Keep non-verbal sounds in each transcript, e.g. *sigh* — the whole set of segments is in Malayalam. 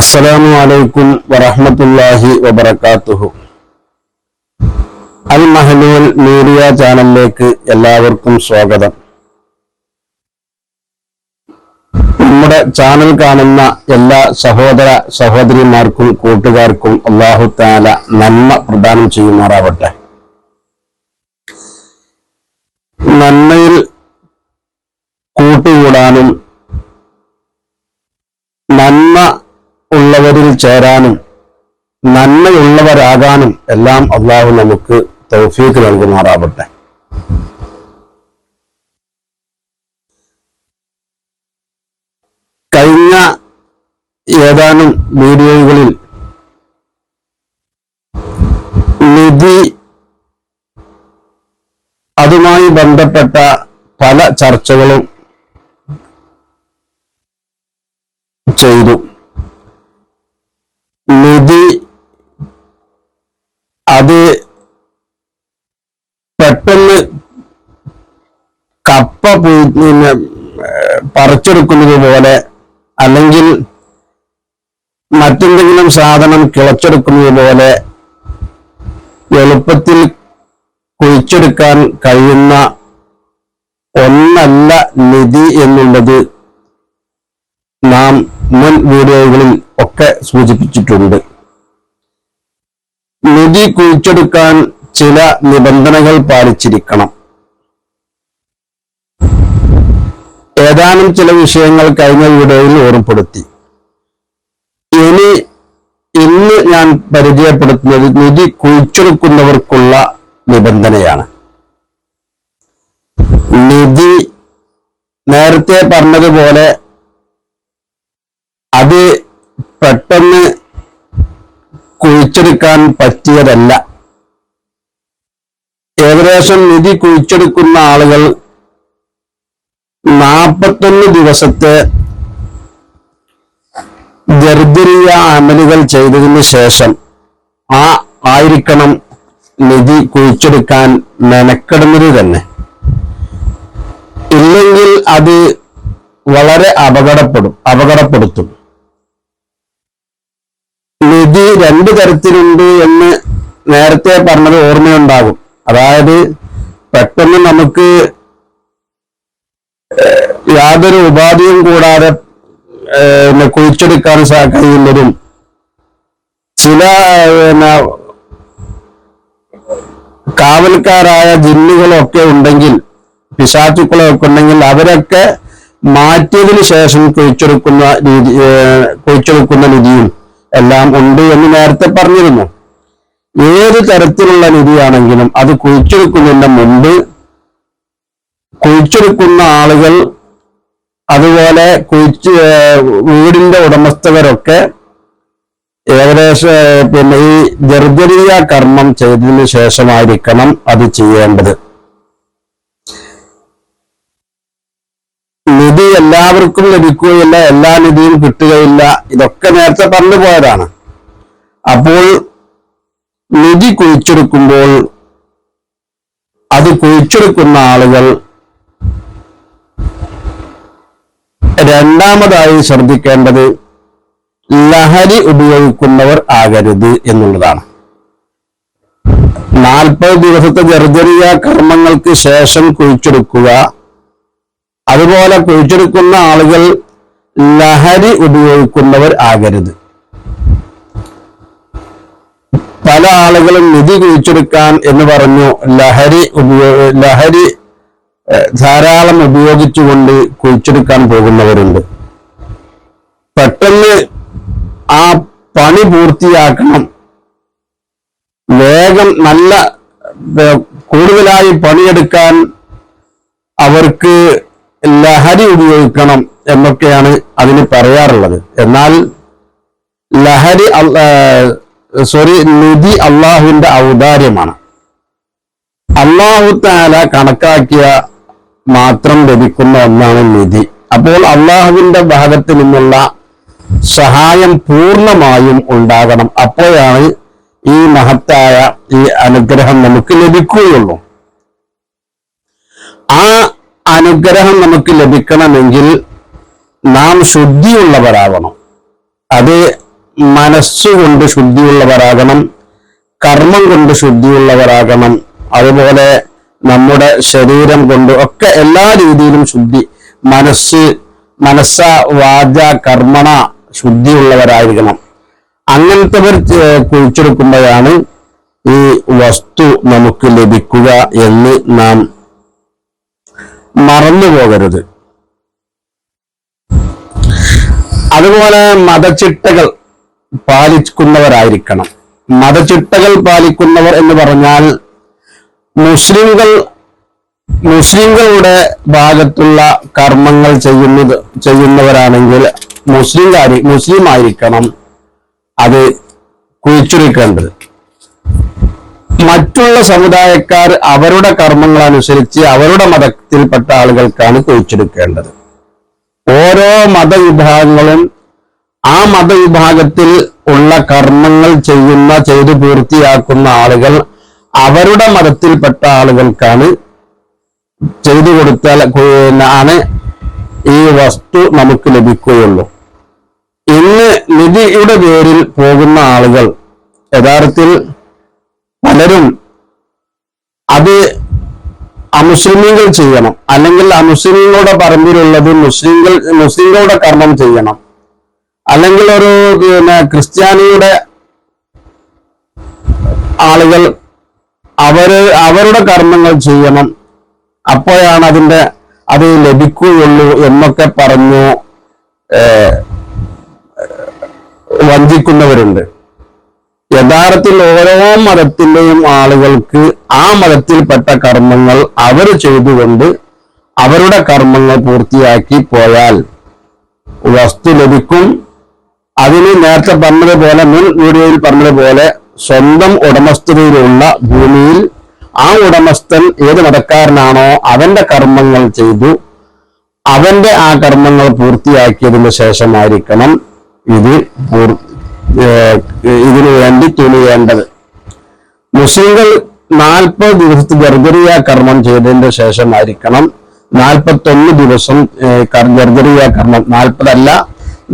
അസ്സലാമു അലൈക്കും വറഹ്മത്തുള്ളാഹി വബറകാതുഹു അൽ മഹലൂൽ മീഡിയ ചാനലിലേക്ക് എല്ലാവർക്കും സ്വാഗതം. നമ്മുടെ ചാനൽ കാണുന്ന എല്ലാ സഹോദര സഹോദരിമാർക്കും കൂട്ടുകാർക്കും അള്ളാഹു താല നന്മ പ്രദാനം ചെയ്യുമാറാവട്ടെ. നന്മയിൽ കൂട്ടുകൂടാനും നന്മ ഉള്ളവരിൽ ചേരാനും നന്മയുള്ളവരാകാനും എല്ലാം അള്ളാഹു നമുക്ക് തൗഫീക്ക് നൽകുമാറാവട്ടെ. കഴിഞ്ഞ ഏതാനും വീഡിയോകളിൽ നിധി അതുമായി ബന്ധപ്പെട്ട പല ചർച്ചകളും ചെയ്തു. നിധി അത് പെട്ടെന്ന് കപ്പ പിന്നെ പറിച്ചെടുക്കുന്നത് പോലെ അല്ലെങ്കിൽ മറ്റെന്തെങ്കിലും സാധനം കിളച്ചെടുക്കുന്നത് പോലെ എളുപ്പത്തിൽ കുഴിച്ചെടുക്കാൻ കഴിയുന്ന ഒന്നല്ല നിധി എന്നുള്ളത് നാം മുൻ വീഡിയോകളിൽ ഒക്കെ സൂചിപ്പിച്ചിട്ടുണ്ട്. നിധി കുഴിച്ചെടുക്കാൻ ചില നിബന്ധനകൾ പാലിച്ചിരിക്കണം. ഏതാനും ചില വിഷയങ്ങൾ കഴിഞ്ഞ വീഡിയോയിൽ ഓർമ്മപ്പെടുത്തി. ഇനി ഇന്ന് ഞാൻ പരിചയപ്പെടുത്തുന്നത് നിധി കുഴിച്ചെടുക്കുന്നവർക്കുള്ള നിബന്ധനയാണ്. നിധി നേരത്തെ പറഞ്ഞതുപോലെ അത് പെട്ടെന്ന് കുഴിച്ചെടുക്കാൻ പറ്റിയതല്ല. ഏകദേശം നിധി കുഴിച്ചെടുക്കുന്ന ആളുകൾ നാൽപ്പത്തൊന്ന് ദിവസത്തെ ദർദരിയ അമലുകൾ ചെയ്തതിന് ശേഷം ആ ആയിരിക്കണം നിധി കുഴിച്ചെടുക്കാൻ മെനക്കെടുന്നത് തന്നെ. ഇല്ലെങ്കിൽ അത് വളരെ അപകടപ്പെടും അപകടപ്പെടുത്തും. നിധി രണ്ടു തരത്തിലുണ്ട് എന്ന് നേരത്തെ പറഞ്ഞത് ഓർമ്മയുണ്ടാകും. അതായത് പെട്ടെന്ന് നമുക്ക് യാതൊരു ഉപാധിയും കൂടാതെ കുഴിച്ചെടുക്കാൻ കഴിയുന്നതും ചില കാവൽക്കാരായ ജിന്നുകളൊക്കെ ഉണ്ടെങ്കിൽ പിശാചുക്കളൊക്കെ ഉണ്ടെങ്കിൽ അവരൊക്കെ മാറ്റിയതിനു ശേഷം കുഴിച്ചെടുക്കുന്ന രീതി കുഴിച്ചെടുക്കുന്ന നിധിയും എല്ലാം ഉണ്ട് എന്ന് നേരത്തെ പറഞ്ഞിരുന്നു. ഏത് തരത്തിലുള്ള നിധിയാണെങ്കിലും അത് കുഴിച്ചെടുക്കുന്നതിന് മുമ്പ് കുഴിച്ചെടുക്കുന്ന ആളുകൾ അതുപോലെ കുഴിച്ച് വീടിന്റെ ഉടമസ്ഥകരൊക്കെ ഏകദേശം പിന്നെ ഈ ജർജരീയ കർമ്മം ചെയ്തതിനു ശേഷമായിരിക്കണം അത് ചെയ്യേണ്ടത്. നിധി എല്ലാവർക്കും ലഭിക്കുകയില്ല എല്ലാ നിധിയും കിട്ടുകയില്ല. ഇതൊക്കെ നേരത്തെ പറഞ്ഞു പോയതാണ്. അപ്പോൾ നിധി കുഴിച്ചെടുക്കുമ്പോൾ അത് കുഴിച്ചെടുക്കുന്ന ആളുകൾ രണ്ടാമതായി ശ്രദ്ധിക്കേണ്ടത് ലഹരി ഉപയോഗിക്കുന്നവർ ആകരുത് എന്നുള്ളതാണ്. നാൽപ്പത് ദിവസത്തെ ജർജറിയ കർമ്മങ്ങൾക്ക് ശേഷം കുഴിച്ചെടുക്കുക അതുപോലെ കുഴിച്ചെടുക്കുന്ന ആളുകൾ ലഹരി ഉപയോഗിക്കുന്നവർ ആകരുത്. പല ആളുകളും നിധി കുഴിച്ചെടുക്കാൻ എന്ന് പറഞ്ഞു ലഹരി ഉപയോഗ ലഹരി ധാരാളം ഉപയോഗിച്ചുകൊണ്ട് കുഴിച്ചെടുക്കാൻ പോകുന്നവരുണ്ട്. പെട്ടെന്ന് ആ പണി പൂർത്തിയാക്കണം. വേഗം നല്ല കൂടുതലായി പണിയെടുക്കാൻ അവർക്ക് ലഹരി ഉപയോഗിക്കണം എന്നൊക്കെയാണ് അതിന് പറയാറുള്ളത്. എന്നാൽ ലഹരി സോറി നിധി അള്ളാഹുവിന്റെ ഔദാര്യമാണ്. അള്ളാഹു താല കണക്കാക്കിയ മാത്രം ലഭിക്കുന്ന ഒന്നാണ് നിധി അപ്പോൾ അള്ളാഹുവിന്റെ ഭാഗത്ത് നിന്നുള്ള സഹായം പൂർണമായും ഉണ്ടാകണം. അപ്പോഴാണ് ഈ മഹത്തായ ഈ അനുഗ്രഹം നമുക്ക് ലഭിക്കുകയുള്ളൂ. ആ അനുഗ്രഹം നമുക്ക് ലഭിക്കണമെങ്കിൽ നാം ശുദ്ധിയുള്ളവരാകണം. അത് മനസ്സുകൊണ്ട് ശുദ്ധിയുള്ളവരാകണം കർമ്മം കൊണ്ട് ശുദ്ധിയുള്ളവരാകണം അതുപോലെ നമ്മുടെ ശരീരം കൊണ്ട് ഒക്കെ എല്ലാ രീതിയിലും ശുദ്ധി മനസ്സ് മനസ്സ വാച കർമ്മണ ശുദ്ധിയുള്ളവരായിരിക്കണം. അങ്ങനത്തെവർ കുഴിച്ചെടുക്കുമ്പോഴാണ് ഈ വസ്തു നമുക്ക് ലഭിക്കുക എന്ന് നാം മറന്നു പോകരുത്. അതുപോലെ മതചിട്ടകൾ പാലിക്കുന്നവരായിരിക്കണം. മതചിട്ടകൾ പാലിക്കുന്നവർ എന്ന് പറഞ്ഞാൽ മുസ്ലിംകൾ മുസ്ലിങ്ങളുടെ ഭാഗത്തുള്ള കർമ്മങ്ങൾ ചെയ്യുന്നത് ചെയ്യുന്നവരാണെങ്കിൽ മുസ്ലിം മുസ്ലിം ആയിരിക്കണം അത് കുഴിച്ചുറിക്കേണ്ടത് മറ്റുള്ള സമുദായക്കാർ അവരുടെ കർമ്മങ്ങൾ അനുസരിച്ച് അവരുടെ മതത്തിൽപ്പെട്ട ആളുകൾക്കാണ് കുഴിച്ചെടുക്കേണ്ടത്. ഓരോ മതവിഭാഗങ്ങളും ആ മതവിഭാഗത്തിൽ ഉള്ള കർമ്മങ്ങൾ ചെയ്യുന്ന ചെയ്തു പൂർത്തിയാക്കുന്ന ആളുകൾ അവരുടെ മതത്തിൽപ്പെട്ട ആളുകൾക്കാണ് ചെയ്തു കൊടുത്താൽ ആണ് ഈ വസ്തു നമുക്ക് ലഭിക്കുകയുള്ളൂ. ഇന്ന് നിധിയുടെ പേരിൽ പോകുന്ന ആളുകൾ യഥാർത്ഥത്തിൽ പലരും അത് അമുസ്ലിമീങ്ങൾ ചെയ്യണം. അല്ലെങ്കിൽ അമുസ്ലിങ്ങളുടെ പറമ്പിലുള്ളത് മുസ്ലിങ്ങൾ മുസ്ലിങ്ങളുടെ കർമ്മം ചെയ്യണം. അല്ലെങ്കിൽ ഒരു പിന്നെ ക്രിസ്ത്യാനിയുടെ ആളുകൾ അവർ അവരുടെ കർമ്മങ്ങൾ ചെയ്യണം. അപ്പോഴാണ് അതിന്റെ അത് ലഭിക്കുകയുള്ളൂ എന്നൊക്കെ പറഞ്ഞു വഞ്ചിക്കുന്നവരുണ്ട്. യഥാർത്ഥത്തിൽ ഓരോ മതത്തിന്റെയും ആളുകൾക്ക് ആ മതത്തിൽപ്പെട്ട കർമ്മങ്ങൾ അവർ ചെയ്തുകൊണ്ട് അവരുടെ കർമ്മങ്ങൾ പൂർത്തിയാക്കി പോയാൽ വസ്തു ലഭിക്കും. അതിന് നേരത്തെ പറഞ്ഞതുപോലെ മുൻ വീഡിയോയിൽ പറഞ്ഞതുപോലെ സ്വന്തം ഉടമസ്ഥതയിലുള്ള ഭൂമിയിൽ ആ ഉടമസ്ഥൻ ഏത് മതക്കാരനാണോ അവന്റെ കർമ്മങ്ങൾ ചെയ്തു അവന്റെ ആ കർമ്മങ്ങൾ പൂർത്തിയാക്കിയതിന് ശേഷമായിരിക്കണം ഇത് ഇതിനു വേണ്ടി തുനിയേണ്ടത്. മുസ്ലിങ്ങൾ നാൽപ്പത് ദിവസത്തെ ഗർഗറിയ കർമ്മം ചെയ്തതിന്റെ ശേഷമായിരിക്കണം. നാൽപ്പത്തൊന്ന് ദിവസം ഗർഗരിയ കർമ്മം. നാൽപ്പതല്ല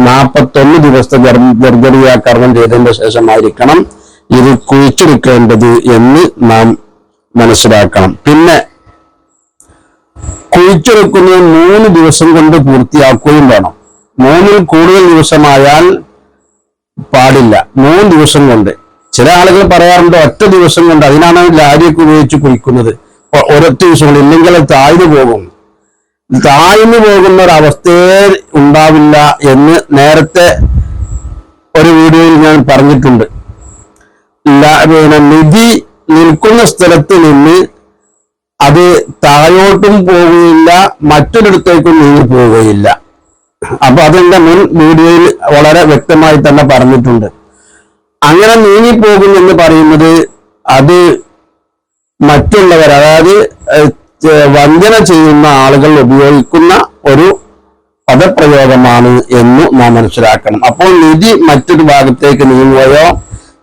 നാൽപ്പത്തൊന്ന് ദിവസത്തെ ഗർഗരിയ കർമ്മം ചെയ്തതിന്റെ ശേഷമായിരിക്കണം. ഇത് കുഴിച്ചെടുക്കേണ്ടത് എന്ന് നാം മനസ്സിലാക്കണം. പിന്നെ കുഴിച്ചെടുക്കുന്നത് മൂന്ന് ദിവസം കൊണ്ട് പൂർത്തിയാക്കുകയും വേണം. മൂന്നിൽ കൂടുതൽ ദിവസമായാൽ പാടില്ല. മൂന്ന് ദിവസം കൊണ്ട്. ചില ആളുകൾ പറയാറുണ്ട് ഒറ്റ ദിവസം കൊണ്ട് അതിനാണ് ലാരിയൊക്കെ ഉപയോഗിച്ച് കുളിക്കുന്നത് ഒരൊറ്റ ദിവസം കൊണ്ട് ഇല്ലെങ്കിൽ അത് താഴ്ന്നു പോകും. താഴ്ന്നു പോകുന്ന ഒരു അവസ്ഥയെ ഉണ്ടാവില്ല എന്ന് നേരത്തെ ഒരു വീഡിയോയിൽ ഞാൻ പറഞ്ഞിട്ടുണ്ട്. നിധി നിൽക്കുന്ന സ്ഥലത്ത് നിന്ന് അത് താഴോട്ടും പോവുകയില്ല മറ്റൊരിടത്തേക്കും നീങ്ങി പോവുകയില്ല. അപ്പൊ അതെന്റെ മുൻ വീഡിയോയിൽ വളരെ വ്യക്തമായി തന്നെ പറഞ്ഞിട്ടുണ്ട്. അങ്ങനെ നീങ്ങിപ്പോകും എന്ന് പറയുന്നത് അത് മറ്റുള്ളവർ അതായത് വഞ്ചന ചെയ്യുന്ന ആളുകൾ ഉപയോഗിക്കുന്ന ഒരു പദപ്രയോഗമാണ് എന്ന് നാം മനസ്സിലാക്കണം. അപ്പോൾ നിധി മറ്റൊരു ഭാഗത്തേക്ക് നീങ്ങുകയോ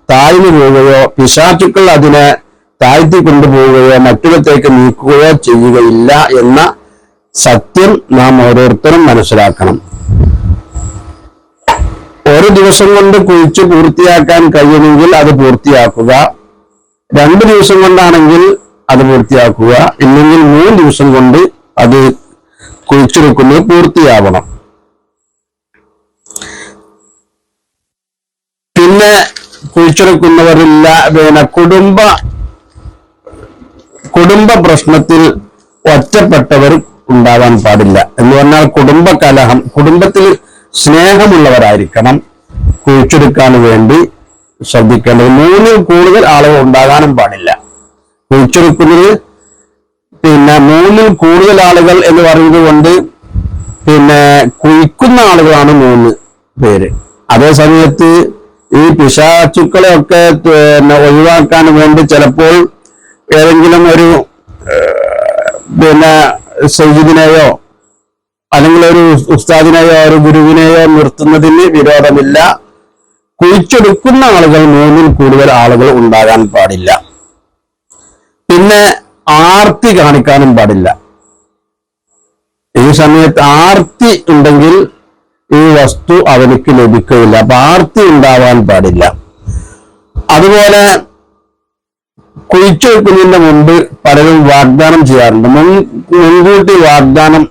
താഴ്ന്നു പോവുകയോ പിശാചുക്കൾ അതിനെ താഴ്ത്തി കൊണ്ടുപോവുകയോ മറ്റുള്ളത്തേക്ക് നീക്കുകയോ ചെയ്യുകയില്ല എന്ന സത്യം നാം ഓരോരുത്തരും മനസ്സിലാക്കണം. ഒരു ദിവസം കൊണ്ട് കുഴിച്ച് പൂർത്തിയാക്കാൻ കഴിയുമെങ്കിൽ അത് പൂർത്തിയാക്കുക. രണ്ട് ദിവസം കൊണ്ടാണെങ്കിൽ അത് പൂർത്തിയാക്കുക. ഇല്ലെങ്കിൽ മൂന്ന് ദിവസം കൊണ്ട് അത് കുഴിച്ചെടുക്കുന്നത് പൂർത്തിയാവണം. പിന്നെ കുഴിച്ചെടുക്കുന്നവരില്ല പിന്നെ കുടുംബ കുടുംബ പ്രശ്നത്തിൽ ഒറ്റപ്പെട്ടവർ ഉണ്ടാവാൻ പാടില്ല. എന്ന് പറഞ്ഞാൽ കുടുംബ കലഹം കുടുംബത്തിൽ സ്നേഹമുള്ളവരായിരിക്കണം. കുഴിച്ചെടുക്കാൻ വേണ്ടി ശ്രദ്ധിക്കേണ്ടത്. മൂന്നിൽ കൂടുതൽ ആളുകൾ ഉണ്ടാകാനും പാടില്ല. കുഴിച്ചെടുക്കുന്നത് പിന്നെ മൂന്നിൽ കൂടുതൽ ആളുകൾ എന്ന് പറയുന്നത് കൊണ്ട് പിന്നെ കുഴിക്കുന്ന ആളുകളാണ് മൂന്ന് പേര്. അതേ സമയത്ത് ഈ പിശാചുക്കളെ ഒക്കെ പിന്നെ ഒഴിവാക്കാൻ വേണ്ടി ചിലപ്പോൾ ഏതെങ്കിലും ഒരു പിന്നെ സയ്യിദിനെയോ അല്ലെങ്കിൽ ഒരു ഉസ്താദിനെയോ ഒരു ഗുരുവിനെയോ നിർത്തുന്നതിന് വിരോധമില്ല. കുഴിച്ചെടുക്കുന്ന ആളുകൾ മൂന്നിൽ കൂടുതൽ ആളുകൾ ഉണ്ടാകാൻ പാടില്ല. പിന്നെ ആർത്തി കാണിക്കാനും പാടില്ല. ഈ സമയത്ത് ആർത്തി ഉണ്ടെങ്കിൽ ഈ വസ്തു അവനിക്ക് ലഭിക്കുകയില്ല. അപ്പൊ ആർത്തി ഉണ്ടാവാൻ പാടില്ല. അതുപോലെ കുഴിച്ചു വെക്കുന്നതിന് മുമ്പ് പലരും വാഗ്ദാനം ചെയ്യാറുണ്ട്. മുൻ മുൻകൂട്ടി വാഗ്ദാനം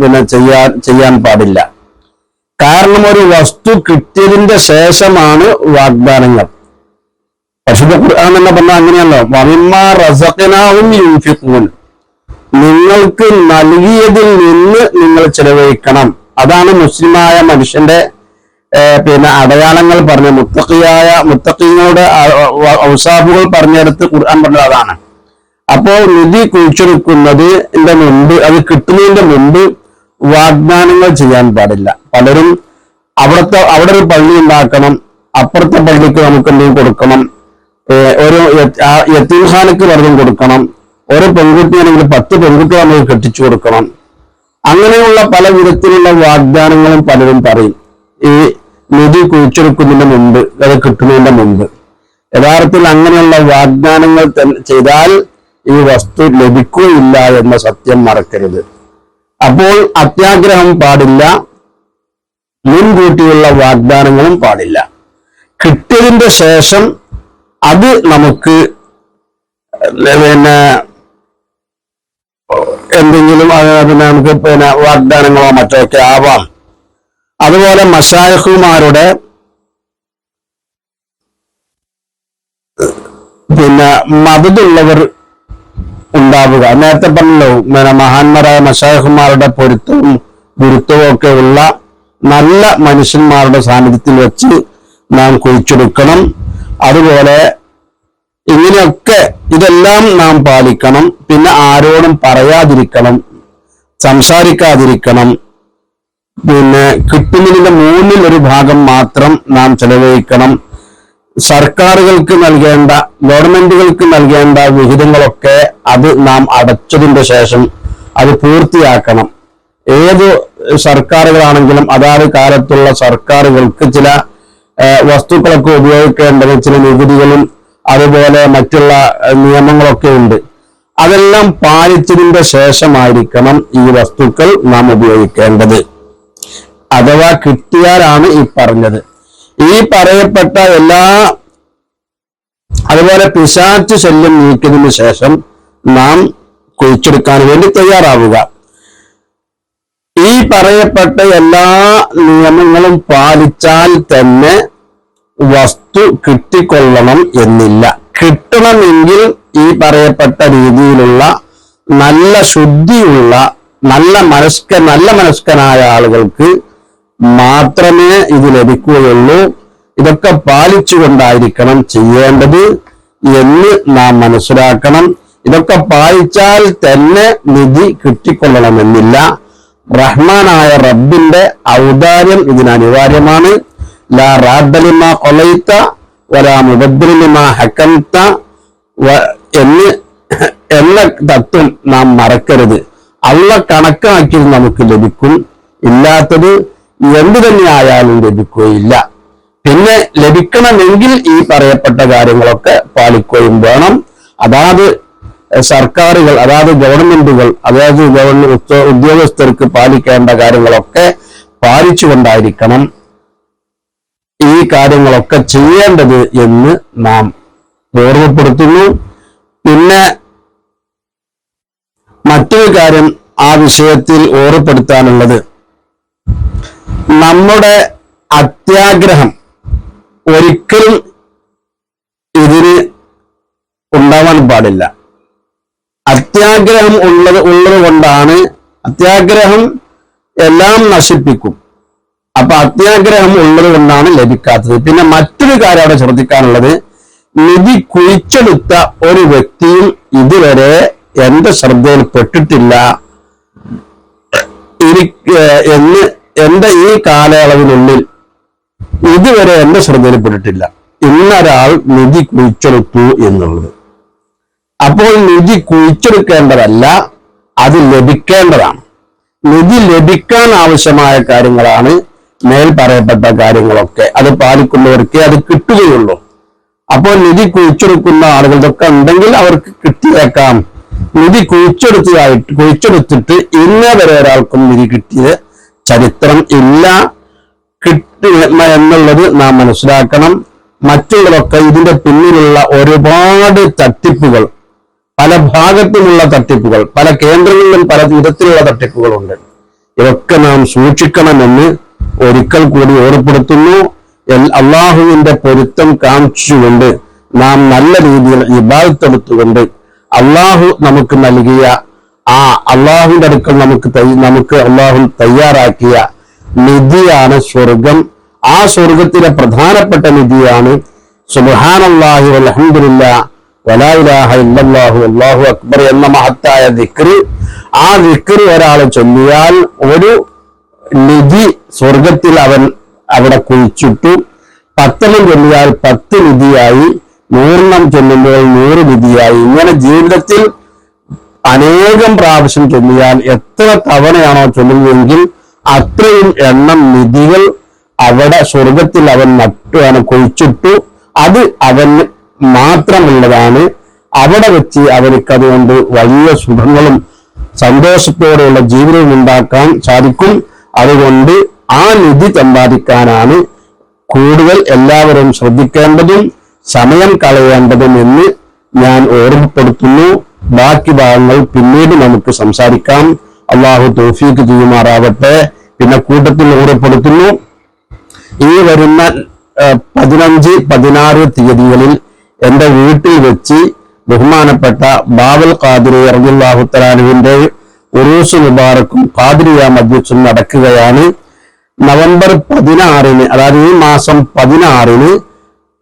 പിന്നെ ചെയ്യാൻ ചെയ്യാൻ പാടില്ല. കാരണം ഒരു വസ്തു കിട്ടിയതിന്റെ ശേഷമാണ് വാഗ്ദാനങ്ങൾ. പശുദ്ധ ഖുർആൻ എന്ന് പറഞ്ഞാൽ അങ്ങനെയല്ലോ വമിമ്മ റസഖനാവും യൂഫിഖൂൻ നിങ്ങൾക്ക് നൽകിയതിൽ നിന്ന് നിങ്ങൾ ചെലവഴിക്കണം. അതാണ് മുസ്ലിമായ മനുഷ്യന്റെ പിന്നെ അടയാളങ്ങൾ പറഞ്ഞ മുത്തക്കിയായ മുത്തക്കിങ്ങളുടെ ഔസാഫുകൾ പറഞ്ഞെടുത്ത് ഖുർആൻ പറഞ്ഞത് അതാണ്. അപ്പോൾ നിധി കുഴിച്ചെടുക്കുന്നത് മുമ്പ് അത് കിട്ടുന്നതിന്റെ മുമ്പ് വാഗ്ദാനങ്ങൾ ചെയ്യാൻ പാടില്ല. പലരും അവിടുത്തെ അവിടെ ഒരു പള്ളി ഉണ്ടാക്കണം അപ്പുറത്തെ പള്ളിക്ക് നമുക്ക് എന്തെങ്കിലും കൊടുക്കണം ഒരു യത്തീംഖാനക്ക് വെറുതെ കൊടുക്കണം ഒരു പെൺകുട്ടിയാണെങ്കിൽ പത്ത് പെൺകുട്ടി നമുക്ക് കെട്ടിച്ചു കൊടുക്കണം. അങ്ങനെയുള്ള പല വിധത്തിലുള്ള വാഗ്ദാനങ്ങളും പലരും പറയും. ഈ നിധി കുഴിച്ചെടുക്കുന്നതിന് മുമ്പ് അത് കിട്ടുന്നതിന്റെ മുമ്പ്. യഥാർത്ഥത്തിൽ അങ്ങനെയുള്ള വാഗ്ദാനങ്ങൾ ചെയ്താൽ ഈ വസ്തു ലഭിക്കുകയില്ല എന്ന സത്യം മറക്കരുത്. അപ്പോൾ അത്യാഗ്രഹം പാടില്ല മുൻകൂട്ടിയുള്ള വാഗ്ദാനങ്ങളും പാടില്ല. കിട്ടിയതിന്റെ ശേഷം അത് നമുക്ക് പിന്നെ എന്തെങ്കിലും പിന്നെ നമുക്ക് പിന്നെ വാഗ്ദാനങ്ങളോ മറ്റോ ഒക്കെ ആവാം. അതുപോലെ മഷായഹുമാരുടെ പിന്നെ മതതുള്ളവർ ഉണ്ടാവുക. നേരത്തെ പറഞ്ഞല്ലോ മഹാന്മാരായ മഷാഹുമാരുടെ പൊരുത്തവും ഗുരുത്വവും ഒക്കെ ഉള്ള നല്ല മനുഷ്യന്മാരുടെ സാന്നിധ്യത്തിൽ വെച്ച് നാം കുഴിച്ചെടുക്കണം. അതുപോലെ ഇങ്ങനെയൊക്കെ ഇതെല്ലാം നാം പാലിക്കണം. പിന്നെ ആരോടും പറയാതിരിക്കണം സംസാരിക്കാതിരിക്കണം. പിന്നെ കിട്ടുന്നതിന്റെ മൂന്നിൽ ഒരു ഭാഗം മാത്രം നാം ചെലവഴിക്കണം. സർക്കാരുകൾക്ക് നൽകേണ്ട ഗവൺമെന്റുകൾക്ക് നൽകേണ്ട വിഹിതങ്ങളൊക്കെ അത് നാം അടച്ചതിന്റെ ശേഷം അത് പൂർത്തിയാക്കണം. ഏത് സർക്കാരുകളാണെങ്കിലും അതാത് കാലത്തുള്ള സർക്കാരുകൾക്ക് ചില വസ്തുക്കളൊക്കെ ഉപയോഗിക്കേണ്ടത് ചില നികുതികളും അതുപോലെ മറ്റുള്ള നിയമങ്ങളൊക്കെ ഉണ്ട്. അതെല്ലാം പാലിച്ചതിന്റെ ശേഷമായിരിക്കണം ഈ വസ്തുക്കൾ നാം ഉപയോഗിക്കേണ്ടത്. അഥവാ കിട്ടിയാലാണ് ഈ പറഞ്ഞത്. ഈ പറയപ്പെട്ട എല്ലാ അതുപോലെ പിശാച്ച് ശല്യം നീക്കിയതിനു ശേഷം നാം കുഴിച്ചെടുക്കാൻ വേണ്ടി തയ്യാറാവുക. ഈ പറയപ്പെട്ട എല്ലാ നിയമങ്ങളും പാലിച്ചാൽ തന്നെ വസ്തു കിട്ടിക്കൊള്ളണം എന്നില്ല. കിട്ടണമെങ്കിൽ ഈ പറയപ്പെട്ട രീതിയിലുള്ള നല്ല ശുദ്ധിയുള്ള നല്ല മനസ്ക നല്ല മനസ്കനായ ആളുകൾക്ക് മാത്രമേ ഇത് ലഭിക്കുകയുള്ളൂ. ഇതൊക്കെ പാലിച്ചുകൊണ്ടായിരിക്കണം ചെയ്യേണ്ടത് എന്ന് നാം മനസ്സിലാക്കണം. ഇതൊക്കെ പാലിച്ചാൽ തന്നെ നിധി കിട്ടിക്കൊള്ളണമെന്നില്ല. റഹ്മാനായ റബ്ബിന്റെ ഔദാര്യം ഇതിന് അനിവാര്യമാണ്. ലാ റാദ്ദലിമ കൊലയിത്ത വലാ മുബദ്രിലിമ ഹക്കംത്ത വ- എന്ന് *clears throat* എന്ന തത്വം നാം മറക്കരുത്. അള്ള കണക്കാക്കി നമുക്ക് ലഭിക്കും. ഇല്ലാത്തത് എന്തു തന്നെ ആയാലും ലഭിക്കുകയില്ല. പിന്നെ ലഭിക്കണമെങ്കിൽ ഈ പറയപ്പെട്ട കാര്യങ്ങളൊക്കെ പാലിക്കുകയും വേണം. അതാത് സർക്കാരുകൾ അതാത് ഗവൺമെന്റുകൾ അതായത് ഗവൺമെന്റ് ഉദ്യോ- ഉദ്യോഗസ്ഥർക്ക് പാലിക്കേണ്ട കാര്യങ്ങളൊക്കെ പാലിച്ചുകൊണ്ടായിരിക്കണം ഈ കാര്യങ്ങളൊക്കെ ചെയ്യേണ്ടത് എന്ന് നാം ഓർമ്മപ്പെടുത്തുന്നു. പിന്നെ മറ്റൊരു കാര്യം ആ വിഷയത്തിൽ ഓർമ്മപ്പെടുത്താനുള്ളത്. നമ്മുടെ അത്യാഗ്രഹം ഒരിക്കലും ഇതിന് ഉണ്ടാവാൻ പാടില്ല. അത്യാഗ്രഹം ഉള്ളത് ഉള്ളത് കൊണ്ടാണ് അത്യാഗ്രഹം എല്ലാം നശിപ്പിക്കും. അപ്പൊ അത്യാഗ്രഹം ഉള്ളത് കൊണ്ടാണ് ലഭിക്കാത്തത്. പിന്നെ മറ്റൊരു കാര്യം അവിടെ ശ്രദ്ധിക്കാനുള്ളത്. നിധി കുഴിച്ചെടുത്ത ഒരു വ്യക്തിയും ഇതുവരെ എന്റെ ശ്രദ്ധയിൽ പെട്ടിട്ടില്ല. എന്ന് എന്റെ ഈ കാലയളവിനുള്ളിൽ ഇതുവരെ എന്റെ ശ്രദ്ധയിൽപ്പെട്ടിട്ടില്ല ഇന്നൊരാൾ നിധി കുഴിച്ചെടുത്തു എന്നുള്ളത്. അപ്പോൾ നിധി കുഴിച്ചെടുക്കേണ്ടതല്ല അത് ലഭിക്കേണ്ടതാണ്. നിധി ലഭിക്കാൻ ആവശ്യമായ കാര്യങ്ങളാണ് മേൽ പറയപ്പെട്ട കാര്യങ്ങളൊക്കെ. അത് പാലിക്കുന്നവർക്ക് അത് കിട്ടുകയുള്ളൂ. അപ്പോൾ നിധി കുഴിച്ചെടുക്കുന്ന ആളുകളൊക്കെ ഉണ്ടെങ്കിൽ അവർക്ക് കിട്ടിയേക്കാം. നിധി കുഴിച്ചെടുത്തതായിട്ട് കുഴിച്ചെടുത്തിട്ട് ഇന്നേ വരെ ഒരാൾക്കും നിധി കിട്ടിയത് ചരിത്രം ഇല്ല. കിട്ടില്ല എന്നുള്ളത് നാം മനസ്സിലാക്കണം. മറ്റുള്ളതൊക്കെ ഇതിന്റെ പിന്നിലുള്ള ഒരുപാട് തട്ടിപ്പുകൾ പല ഭാഗത്തുമുള്ള തട്ടിപ്പുകൾ പല കേന്ദ്രങ്ങളിലും പല വിധത്തിലുള്ള തട്ടിപ്പുകളുണ്ട്. ഇതൊക്കെ നാം സൂക്ഷിക്കണമെന്ന് ഒരിക്കൽ കൂടി ഓർപ്പെടുത്തുന്നു അള്ളാഹുവിന്റെ പൊരുത്തം കാണിച്ചുകൊണ്ട് നാം നല്ല രീതിയിൽ ഇബാദത്തെടുത്തുകൊണ്ട് അള്ളാഹു നമുക്ക് നൽകിയ ആ അള്ളാഹുവിന്റെ അടുക്കൽ നമുക്ക് നമുക്ക് അള്ളാഹു തയ്യാറാക്കിയ നിധിയാണ് സ്വർഗം. ആ സ്വർഗത്തിലെ പ്രധാനപ്പെട്ട നിധിയാണ് സുബ്ഹാനല്ലാഹി വൽഹംദുലില്ലാ വലാ ഇലാഹ ഇല്ലല്ലാഹു അല്ലാഹു അക്ബർ എന്ന മഹത്തായ ദിക്റ് ആ ദിക്റ് ഒരാൾ ചൊല്ലിയാൽ ഒരു നിധി സ്വർഗത്തിൽ അവൻ അവിടെ കുഴിച്ചിട്ടു. പത്തെണ്ണം ചൊല്ലിയാൽ പത്ത് നിധിയായി. നൂറെണ്ണം ചൊല്ലുമ്പോൾ നൂറ് നിധിയായി. ഇങ്ങനെ ജീവിതത്തിൽ അനേകം പ്രാവശ്യം ചൊല്ലിയാൽ എത്ര തവണയാണോ ചൊല്ലുന്നതെങ്കിൽ അത്രയും എണ്ണം നിധികൾ അവിടെ സ്വർഗത്തിൽ അവൻ നട്ടു അവൻ കൊഴിച്ചിട്ടു. അത് അവന് മാത്രമുള്ളതാണ്. അവിടെ വെച്ച് അവർക്ക് അതുകൊണ്ട് വലിയ സുഖങ്ങളും സന്തോഷത്തോടെയുള്ള ജീവിതവും ഉണ്ടാക്കാൻ സാധിക്കും. അതുകൊണ്ട് ആ നിധി സമ്പാദിക്കാനാണ് കൂടുതൽ എല്ലാവരും ശ്രദ്ധിക്കേണ്ടതും സമയം കളയേണ്ടതും എന്ന് ഞാൻ ഓർമ്മപ്പെടുത്തുന്നു. ബാക്കി ഭാഗങ്ങൾ പിന്നീട് നമുക്ക് സംസാരിക്കാം. അള്ളാഹു തോഫീക്ക് ചെയ്യുമാറാവട്ടെ പിന്നെ കൂട്ടത്തിൽ ഓർമ്മപ്പെടുത്തുന്നു. ഈ വരുന്ന പതിനഞ്ച് പതിനാറ് തീയതികളിൽ എന്റെ വീട്ടിൽ വെച്ച് ബഹുമാനപ്പെട്ട ബാബൽ ഖാദിരി അറബിള്ളാഹു തലാനുവിന്റെ ഉറൂസ് മുബാറക്കും ഖാദിരിയ മജ്ലിസും നടക്കുകയാണ്. നവംബർ പതിനാറിന് അതായത് ഈ മാസം പതിനാറിന്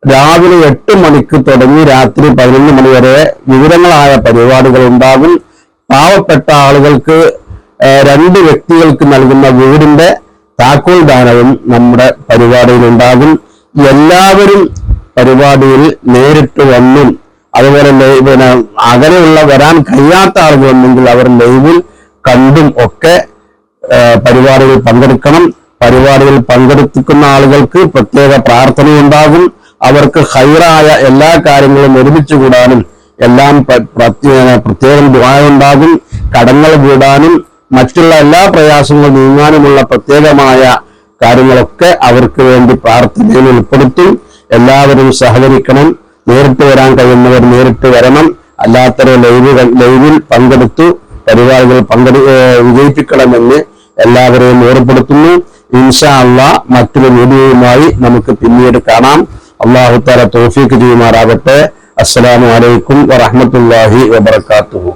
രാവിലെ എട്ട് മണിക്ക് തുടങ്ങി രാത്രി പതിനൊന്ന് മണി വരെ വിവിധങ്ങളായ പരിപാടികൾ ഉണ്ടാകും. പാവപ്പെട്ട ആളുകൾക്ക് രണ്ട് വ്യക്തികൾക്ക് നൽകുന്ന വീടിന്റെ താക്കോൽ ദാനവും നമ്മുടെ പരിപാടിയിൽ ഉണ്ടാകും. എല്ലാവരും പരിപാടിയിൽ നേരിട്ട് വന്നും. അതുപോലെ പിന്നെ അകലെയുള്ള വരാൻ കഴിയാത്ത ആളുകളുണ്ടെങ്കിൽ അവർ ലൈവിൽ കണ്ടും ഒക്കെ പരിപാടിയിൽ പങ്കെടുക്കണം. പരിപാടിയിൽ പങ്കെടുക്കുന്ന ആളുകൾക്ക് പ്രത്യേക പ്രാർത്ഥനയുണ്ടാകും. അവർക്ക് ഹൈറായ എല്ലാ കാര്യങ്ങളും ഒരുമിച്ച് കൂടാനും എല്ലാം പ്രത്യേക ദുആയുണ്ടാകും കടങ്ങൾ വീടാനും മറ്റുള്ള എല്ലാ പ്രയാസങ്ങളും നീങ്ങാനുമുള്ള പ്രത്യേകമായ കാര്യങ്ങളൊക്കെ അവർക്ക് വേണ്ടി പ്രാർത്ഥനയിൽ ഉൾപ്പെടുത്തും. എല്ലാവരും സഹകരിക്കണം. നേരിട്ട് വരാൻ കഴിയുന്നവർ നേരിട്ട് വരണം. അല്ലാത്തവർ ലൈവ് ലൈവിൽ പങ്കെടുത്തു പരിപാടികൾ പങ്കെടു വിജയിപ്പിക്കണമെന്ന് എല്ലാവരെയും ഓർപ്പെടുത്തുന്നു ഇൻഷാ അള്ളാ മറ്റൊരു വീഡിയോയുമായി നമുക്ക് പിന്നീട് കാണാം. അള്ളാഹു താല തോഫീക്ക് ചെയ്യുമാറാകട്ടെ. അസ്സലാമു അലൈക്കും വറഹ്മത്തുള്ളാഹി വബർക്കാത്തുഹു